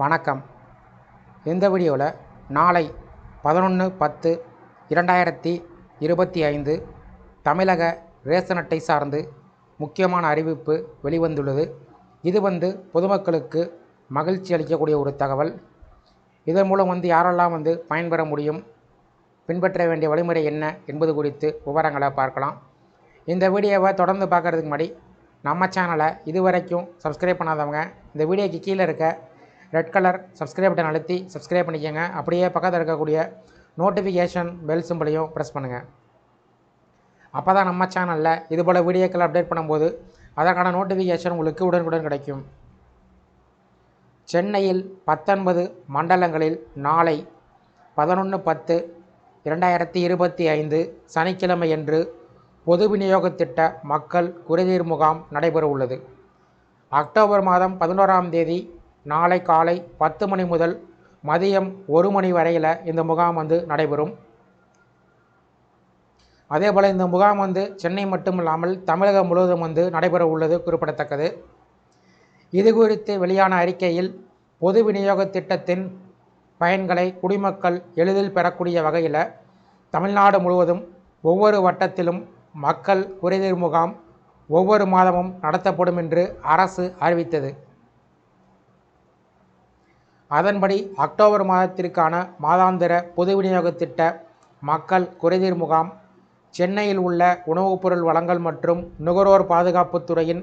வணக்கம். இந்த வீடியோவில் நாளை பதினொன்று பத்து இரண்டாயிரத்தி இருபத்தி ஐந்து தமிழக ரேஷன் அட்டை சார்ந்து முக்கியமான அறிவிப்பு வெளிவந்துள்ளது. இது வந்து பொதுமக்களுக்கு மகிழ்ச்சி அளிக்கக்கூடிய ஒரு தகவல். இதன் மூலம் வந்து யாரெல்லாம் வந்து பயன்பெற முடியும் பின்பற்ற வேண்டிய வழிமுறை என்ன என்பது குறித்து விவரங்களை பார்க்கலாம். இந்த வீடியோவை தொடர்ந்து பார்க்குறதுக்கு முன்னாடி நம்ம சேனலை இது வரைக்கும் சப்ஸ்கிரைப் பண்ணாதவங்க இந்த வீடியோக்கு கீழே இருக்க ரெட் கலர் சப்ஸ்கிரைப் பட்டன் அழுத்தி சப்ஸ்கிரைப் பண்ணிக்கோங்க. அப்படியே பக்கத்தில் இருக்கக்கூடிய நோட்டிஃபிகேஷன் பெல் சிம்பிளையும் ப்ரெஸ் பண்ணுங்கள் அப்போ தான் நம்ம சேனலில் இதுபோல் வீடியோக்கள் அப்டேட் பண்ணும்போது அதற்கான நோட்டிஃபிகேஷன் உங்களுக்கு உடனுக்குடன் கிடைக்கும். சென்னையில் பத்தொன்பது மண்டலங்களில் நாளை பதினொன்று பத்து இரண்டாயிரத்தி இருபத்தி ஐந்து சனிக்கிழமையன்று பொது விநியோக திட்ட மக்கள் குறைதீர் முகாம் நடைபெற உள்ளது அக்டோபர் மாதம் பதினோராம் தேதி நாளை காலை பத்து மணி முதல் மதியம் ஒரு மணி வரையில் இந்த முகாம் வந்து நடைபெறும். அதே போல் இந்த முகாம் வந்து சென்னை மட்டும் இல்லாமல் தமிழகம் முழுவதும் வந்து நடைபெற உள்ளது குறிப்பிடத்தக்கது. இது குறித்து வெளியான அறிக்கையில் பொது விநியோக திட்டத்தின் பயன்களை குடிமக்கள் எளிதில் பெறக்கூடிய வகையில் தமிழ்நாடு முழுவதும் ஒவ்வொரு வட்டத்திலும் மக்கள் குறைதீர் முகாம் ஒவ்வொரு மாதமும் நடத்தப்படும் என்று அரசு அறிவித்தது. அதன்படி அக்டோபர் மாதத்திற்கான மாதாந்திர பொது விநியோக திட்ட மக்கள் குறைதீர் முகாம் சென்னையில் உள்ள உணவுப் பொருள் வழங்கல் மற்றும் நுகர்வோர் பாதுகாப்புத் துறையின்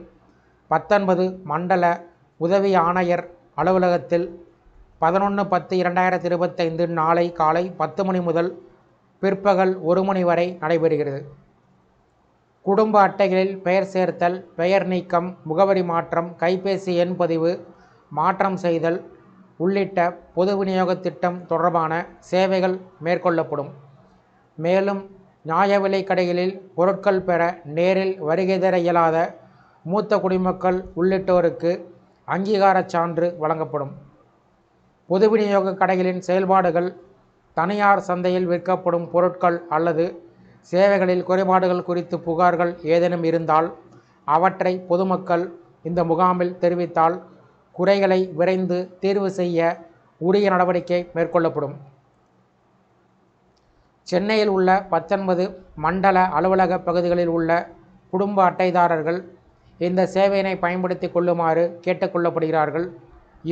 பத்தொன்பது மண்டல உதவி ஆணையர் அலுவலகத்தில் பதினொன்று பத்து இரண்டாயிரத்தி இருபத்தைந்து நாளை காலை பத்து மணி முதல் பிற்பகல் ஒரு மணி வரை நடைபெறுகிறது. குடும்ப அட்டைகளில் பெயர் சேர்த்தல் பெயர் நீக்கம் முகவரி மாற்றம் கைபேசி எண் பதிவு மாற்றம் செய்தல் உள்ளிட்ட பொது விநியோக திட்டம் தொடர்பான சேவைகள் மேற்கொள்ளப்படும். மேலும் நியாய விலைக் கடைகளில் பொருட்கள் பெற நேரில் வருகை தர இயலாத மூத்த குடிமக்கள் உள்ளிட்டோருக்கு அங்கீகாரச் சான்று வழங்கப்படும். பொது விநியோக கடைகளின் செயல்பாடுகள் தனியார் சந்தையில் விற்கப்படும் பொருட்கள் அல்லது சேவைகளில் குறைபாடுகள் குறித்து புகார்கள் ஏதேனும் இருந்தால் அவற்றை பொதுமக்கள் இந்த முகாமில் தெரிவித்தால் குறைகளை விரைந்து தீர்வு செய்ய உரிய நடவடிக்கை மேற்கொள்ளப்படும். சென்னையில் உள்ள பத்தொன்பது மண்டல அலுவலக பகுதிகளில் உள்ள குடும்ப அட்டைதாரர்கள் இந்த சேவையினை பயன்படுத்தி கொள்ளுமாறு கேட்டுக்கொள்ளப்படுகிறார்கள்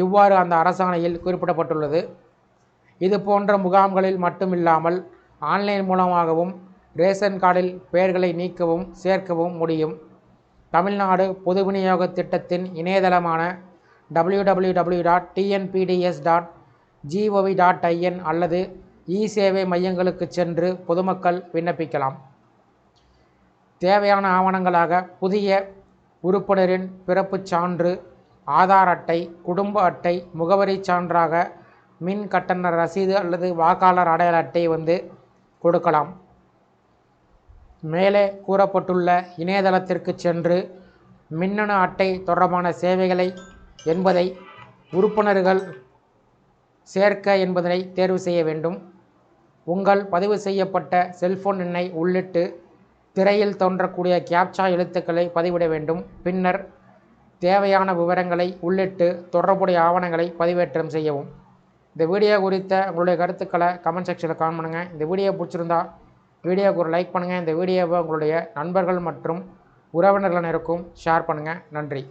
இவ்வாறு அந்த அரசாணையில் குறிப்பிடப்பட்டுள்ளது. இது போன்ற முகாம்களில் மட்டுமில்லாமல் ஆன்லைன் மூலமாகவும் ரேஷன் கார்டில் பெயர்களை நீக்கவும் சேர்க்கவும் முடியும். தமிழ்நாடு பொது விநியோக திட்டத்தின் இணையதளமான W W W dot TNPDS dot GOV dot IN அல்லது இ சேவை மையங்களுக்கு சென்று பொதுமக்கள் விண்ணப்பிக்கலாம். தேவையான ஆவணங்களாக புதிய உறுப்பினரின் பிறப்புச் சான்று ஆதார் அட்டை குடும்ப அட்டை முகவரி சான்றாக மின் கட்டண ரசீது அல்லது வாக்காளர் அடையாள அட்டை வந்து கொடுக்கலாம். மேலே கூறப்பட்டுள்ள இணையதளத்திற்கு சென்று மின்னணு அட்டை தொடர்பான சேவைகளை என்பதை உறுப்பினர்கள் சேர்க்க என்பதனை தேர்வு செய்ய வேண்டும். உங்கள் பதிவு செய்யப்பட்ட செல்போன் எண்ணை உள்ளிட்டு திரையில் தோன்றக்கூடிய கேப்சா எழுத்துக்களை பதிவிட வேண்டும். பின்னர் தேவையான விவரங்களை உள்ளிட்டு தொடர்புடைய ஆவணங்களை பதிவேற்றம் செய்யவும். இந்த வீடியோ குறித்த உங்களுடைய கருத்துக்களை கமெண்ட் செக்ஷனில் கமெண்ட் பண்ணுங்கள் இந்த வீடியோ பிடிச்சிருந்தா வீடியோக்கு ஒரு லைக் பண்ணுங்கள் இந்த வீடியோவை உங்களுடைய நண்பர்கள் மற்றும் உறவினர்கள் ஷேர் பண்ணுங்கள் நன்றி.